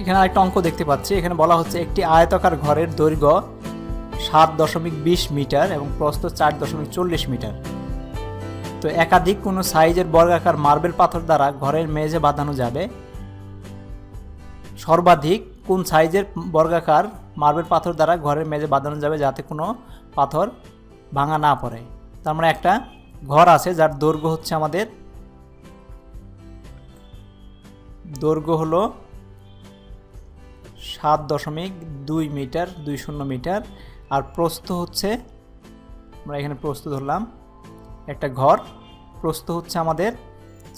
এখানে একটা অঙ্ক দেখতে পাচ্ছি। এখানে বলা হচ্ছে একটি আয়তাকার ঘরের দৈর্ঘ্য সাত দশমিক বিশ মিটার এবং প্রস্থ চার দশমিক চল্লিশ মিটার। তো একাধিক কোনো সাইজের বর্গাকার মার্বেল পাথর দ্বারা ঘরের মেঝে বাঁধানো যাবে। সর্বাধিক কোন সাইজের বর্গাকার মার্বেল পাথর দ্বারা ঘরের মেঝে বাঁধানো যাবে যাতে কোনো পাথর ভাঙা না পড়ে? তার মানে একটা ঘর আছে যার দৈর্ঘ্য হচ্ছে আমাদের, দৈর্ঘ্য হলো সাত দশমিক দুই মিটার, দুই শূন্য মিটার। আর প্রস্থ হচ্ছে, আমরা এখানে প্রস্থ ধরলাম, একটা ঘর। প্রস্থ হচ্ছে আমাদের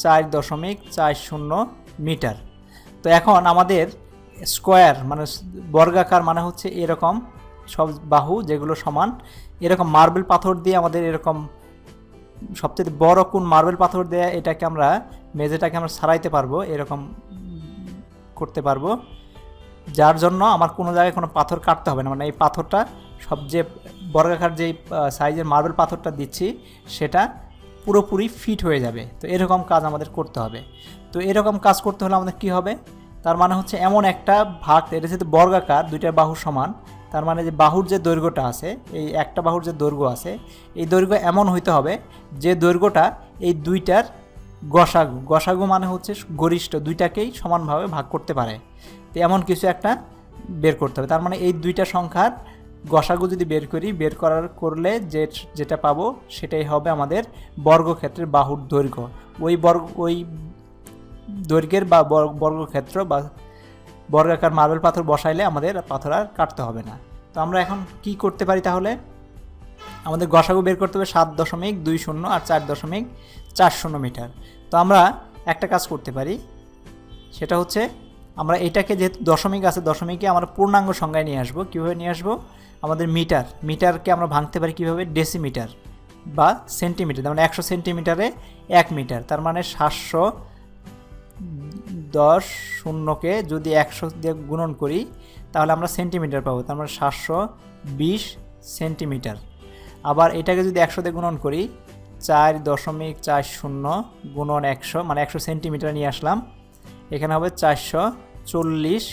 চার দশমিক চার শূন্য মিটার। তো এখন আমাদের স্কোয়ার মানে বর্গাকার মানে হচ্ছে এরকম সব বাহু যেগুলো সমান। এরকম মার্বেল পাথর দিয়ে আমাদের এরকম সবচেয়ে বড় কোন মার্বেল পাথর দিয়ে এটাকে আমরা, মেঝেটাকে আমরা সারাইতে পারব, এরকম করতে পারব। যার জন্য আমার কোনো জায়গায় কোনো পাথর কাটতে হবে না। মানে এই পাথরটা সবচেয়ে বর্গাকার যেই সাইজের মার্বেল পাথরটা দিচ্ছি, সেটা পুরোপুরি ফিট হয়ে যাবে। তো এরকম কাজ আমাদের করতে হবে। তো এরকম কাজ করতে হলে আমাদের কি হবে? তার মানে হচ্ছে এমন একটা ভাগ, এটা যেহেতু বর্গাকার দুইটা বাহু সমান, তার মানে যে বাহুর যে দৈর্ঘ্যটা আছে, এই একটা বাহুর যে দৈর্ঘ্য আছে, এই দৈর্ঘ্য এমন হইতে হবে যে দৈর্ঘ্যটা এই দুইটার গসাগু। গসাগু মানে হচ্ছে গরিষ্ঠ, দুইটাকেই সমানভাবে ভাগ করতে পারে। তো এমন কিছু একটা বের করতে হবে। তার মানে এই দুইটা সংখ্যার গসাগু যদি বের করি, বের করার করলে যে, যেটা পাবো সেটাই হবে আমাদের বর্গক্ষেত্রের বাহুর দৈর্ঘ্য। ওই বর্গ, ওই দৈর্ঘ্যের বা বর্গক্ষেত্র বা বর্গাকার মার্বেল পাথর বসাইলে আমাদের পাথর আর কাটতে হবে না। তো আমরা এখন কি করতে পারি তাহলে? আমাদের গসাগু বের করতে হবে সাত দশমিক দুই শূন্য আর চার দশমিক চার শূন্য মিটার। তো আমরা একটা কাজ করতে পারি। সেটা হচ্ছে আমরা এটাকে যেহেতু দশমিক আছে, দশমিকে আমরা পূর্ণাঙ্গ সংজ্ঞায় নিয়ে আসব। কীভাবে নিয়ে আসব? আমাদের মিটার, মিটারকে আমরা ভাঙতে পারি কীভাবে? ডেসিমিটার বা সেন্টিমিটার মানে একশো সেন্টিমিটারে এক মিটার, তার মানে সাতশো দশ শূন্যকে যদি একশো দিয়ে গুণন করি, তাহলে আমরা সেন্টিমিটার পাবো, তার মানে সাতশো বিশ সেন্টিমিটার। আবার এটাকে যদি একশো দিয়ে গুণন করি, চার দশমিক চার শূন্য গুণন একশো মানে একশো সেন্টিমিটার নিয়ে আসলাম। এখানে হবে চারশো চল্লিশ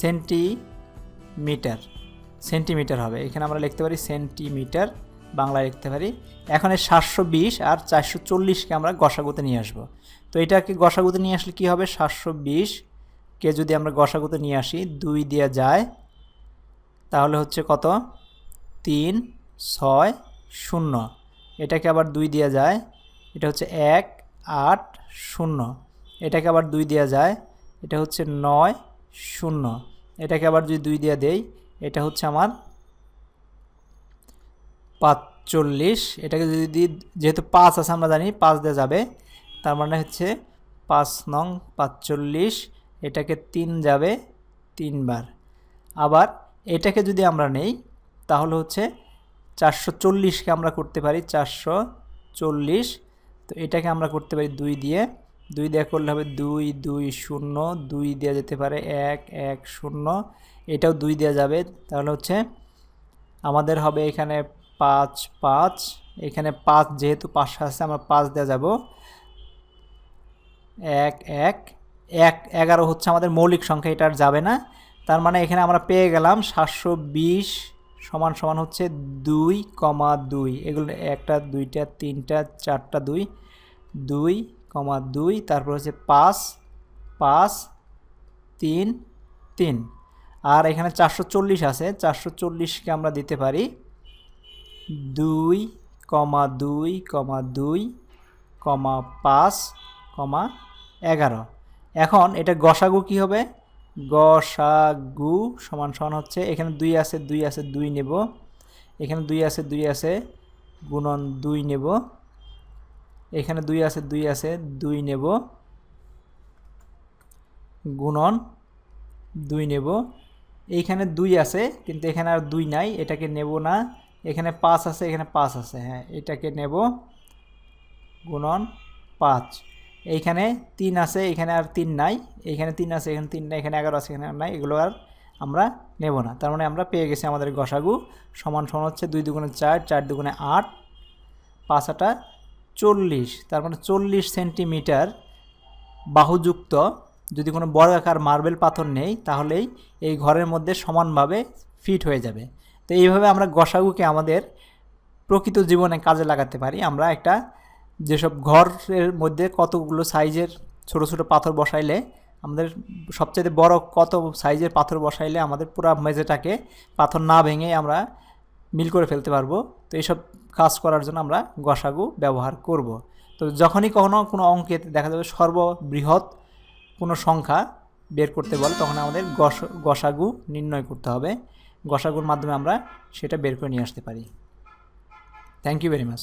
সেন্টিমিটার সেন্টিমিটার হবে। এখানে আমরা লিখতে পারি সেন্টিমিটার, বাংলায় লিখতে পারি। এখন এই সাতশো বিশ আর চারশো চল্লিশকে আমরা গসাগুতে নিয়ে আসব। তো এটাকে গসাগুতে নিয়ে আসলে কী হবে? সাতশো বিশকে যদি আমরা গসাগুতে নিয়ে আসি, দুই দিয়ে যায়, তাহলে হচ্ছে কত? তিন ছয় শূন্য। এটাকে আবার দুই দেওয়া যায়। এটা হচ্ছে এক, আট, শূন্য। এটাকে আবার দুই দেওয়া যায়। এটা হচ্ছে নয়, শূন্য। এটাকে আবার যদি দুই দেওয়া দেই, এটা হচ্ছে আমার পাঁচচল্লিশ। এটাকে যদি যেহেতু পাঁচ আছে আমরা জানি, পাঁচ দেওয়া যাবে। তার মানে হচ্ছে পাঁচ নং পাঁচচল্লিশ, এটাকে তিন যাবে তিনবার। আবার এটাকে যদি আমরা নেই, তাহলে হচ্ছে চারশো চল্লিশকে আমরা করতে পারি, চারশো চল্লিশ। তো এটাকে আমরা করতে পারি দুই দিয়ে। দুই দিয়ে করলে হবে দুই দুই, শূন্য। দুই দেওয়া যেতে পারে এক এক, শূন্য। এটাও দুই দেওয়া যাবে। তাহলে হচ্ছে আমাদের হবে এখানে পাঁচ পাঁচ। এখানে পাঁচ যেহেতু পাঁচশো আছে, আমরা পাঁচ দেওয়া যাব। এক এক। এক, এগারো হচ্ছে আমাদের মৌলিক সংখ্যা, এটা আর যাবে না। তার মানে এখানে আমরা পেয়ে গেলাম সাতশো বিশ সমান সমান হচ্ছে দুই কমা দুই। এগুলো একটা, দুইটা, তিনটা, চারটা, দুই। দুই কমা দুই, তারপর হচ্ছে পাঁচ পাঁচ, তিন তিন। আর এখানে চারশো চল্লিশ আছে। চারশো চল্লিশকে আমরা দিতে পারি দুই কমা দুই কমা দুই কমা পাঁচ কমা এগারো। এখন এটা গসাগু কি হবে? গসাগু সমান সমান হচ্ছে, এখানে দুই আছে দুই আছে, দুই নেব। এখানে দুই আছে দুই আছে, গুণন দুই নেব। এখানে দুই আছে দুই আছে, দুই নেব। গুণন দুই নেব। এইখানে দুই আছে, কিন্তু এখানে আর দুই নাই, এটাকে নেব না। এখানে পাঁচ আছে, এখানে পাঁচ আছে হ্যাঁ এটাকে নেব। গুণন পাঁচ। এইখানে তিন আছে এখানে আর তিন নাই। এইখানে তিন আছে, এখানে তিন নাই, এখানে এগারো আছে, এখানে আর নাই, এগুলো আর আমরা নেব না। তার মানে আমরা পেয়ে গেছি আমাদের গসাগু সমান সমান হচ্ছে দুই দুগুণে চার চার দুগুণে আট, পাঁচ আটা চল্লিশ। তার মানে চল্লিশ সেন্টিমিটার বাহুযুক্ত। যদি কোনো বড় আকার মার্বেল পাথর নেই, তাহলেই এই ঘরের মধ্যে সমানভাবে ফিট হয়ে যাবে। তো এইভাবে আমরা গসাগুকে আমাদের প্রকৃত জীবনে কাজে লাগাতে পারি। আমরা একটা যেসব ঘরের মধ্যে কতগুলো সাইজের ছোট ছোট পাথর বসাইলে আমাদের সবচেয়ে বড় কত সাইজের পাথর বসাইলে আমাদের পুরো মেঝেটাকে পাথর না ভেঙে আমরা মিল করে ফেলতে পারব। তো এইসব কাজ করার জন্য আমরা গসাগু ব্যবহার করব। তো যখনই কখনো কোনো অঙ্কে দেখা যাবে সর্ববৃহৎ কোনো সংখ্যা বের করতে বলে, তখন আমাদের গস, গসাগু নির্ণয় করতে হবে। গসাগুর মাধ্যমে আমরা সেটা বের করে নিয়ে আসতে পারি। Thank you very much